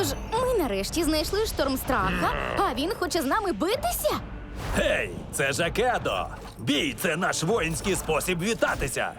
Тож ми нарешті знайшли шторм страха, а він хоче з нами битися. Гей, це Жакедо! Бій це наш воїнський спосіб вітатися.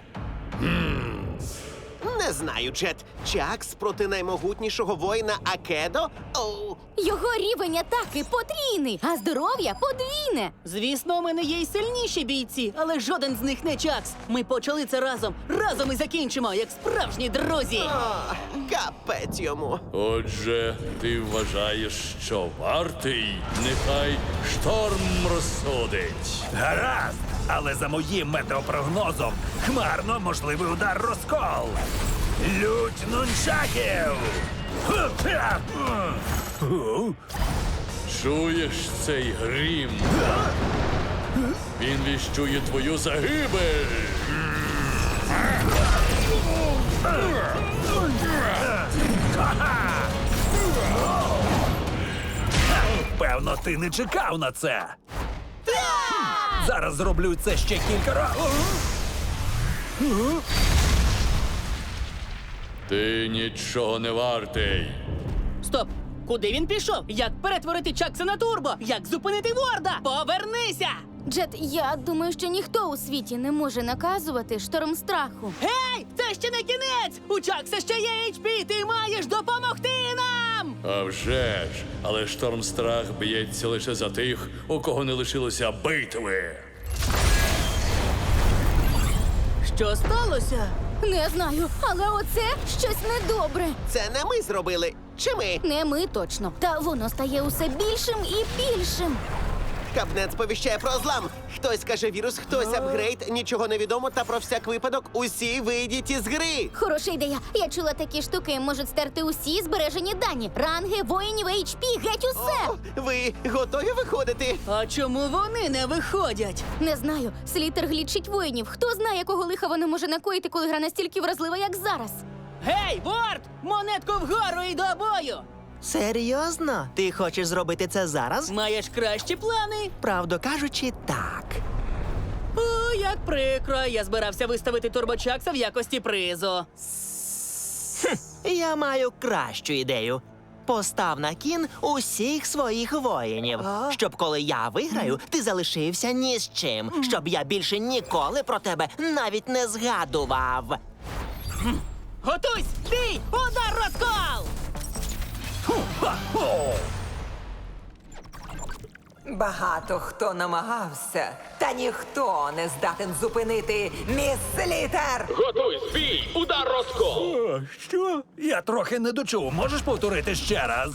Не знаю, Джет. Чакс проти наймогутнішого воїна Акедо? Оу, Його рівень атаки потрійний, а здоров'я подвійне. Звісно, у мене є й сильніші бійці, але жоден з них не Чакс. Ми почали це разом. Разом і закінчимо, як справжні друзі. а, капець йому. Отже, ти вважаєш, що вартий, нехай шторм розсудить. Гаразд! Але за моїм метеопрогнозом хмарно можливий удар розкол. Лють нунчаків! Чуєш цей грім? Він віщує твою загибель. Певно, ти не чекав на це. Зараз зроблю це ще кілька разів. Ти нічого не вартий. Стоп! Куди він пішов? Як перетворити Чакса на турбо? Як зупинити Ворда? Повернися! Джет, я думаю, що ніхто у світі не може наказувати шторм страху. Гей! Це ще не кінець! У Чакса ще є HP! Ти маєш допомогти нам! А вже ж, але шторм страх б'ється лише за тих, у кого не лишилося битви. Що сталося? Не знаю, але оце щось недобре. Це не ми зробили. Чи ми? Не ми точно. Та воно стає усе більшим і більшим. Кабнет сповіщає про злам. Хтось каже вірус, хтось апгрейд, нічого не відомо, та про всяк випадок усі вийдіть із гри. Хороша ідея. Я чула, такі штуки можуть стерти усі збережені дані. Ранги, воїнів, HP, геть усе. О, ви готові виходити? А чому вони не виходять? Не знаю. Слітер глічить воїнів. Хто знає, якого лиха воно може накоїти, коли гра настільки вразлива, як зараз. Гей, Ворд! Монетку вгору і до бою! Серйозно? Ти хочеш зробити це зараз? Маєш кращі плани? Правду кажучи, так. О, як прикро. Я збирався виставити турбочакса в якості призу. Я маю кращу ідею. Постав на кін усіх своїх воїнів, щоб коли я виграю, ти залишився ні з чим, щоб я більше ніколи про тебе навіть не згадував. Готуйсь! Бій! Удар розкол! Багато хто намагався, та ніхто не здатен зупинити міс літер. Готуй свій! Удар розкол! О, Що? Я трохи не дочув. Можеш повторити ще раз?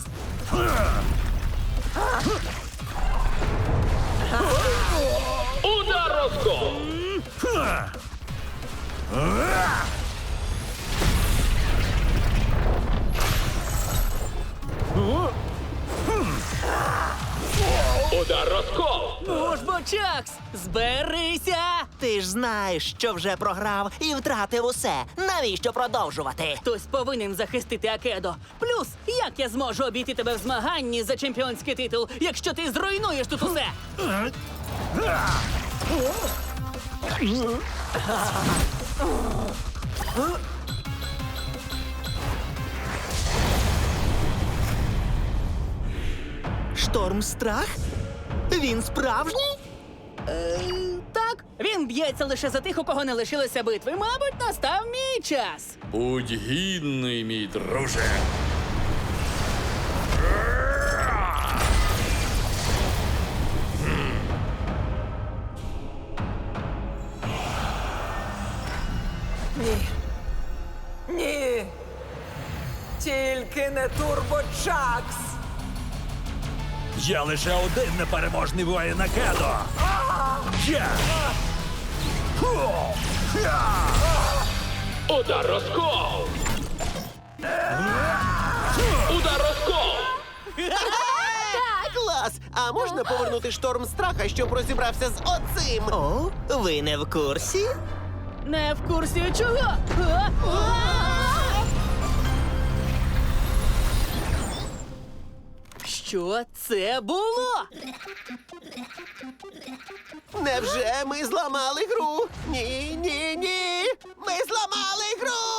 Чакс! Зберися! Ти ж знаєш, що вже програв і втратив усе. Навіщо продовжувати? Хтось повинен захистити Акедо. Плюс, як я зможу обійти тебе в змаганні за чемпіонський титул, якщо ти зруйнуєш тут усе? Шторм страх? Він справжній? Так, він б'ється лише за тих, у кого не лишилося битви. Мабуть, настав мій час. Будь гідний, мій друже. Ні. Ні. Тільки не турбочакс. Я лише один непереможний воїн Акедо. Удар розкол! Удар розкол! Клас! А можна повернути шторм страха, щоб розібрався з оцим? О, ви не в курсі? Не в курсі чого? А? А! Що це було? Невже ми зламали гру? Ні, ні, ні! Ми зламали гру!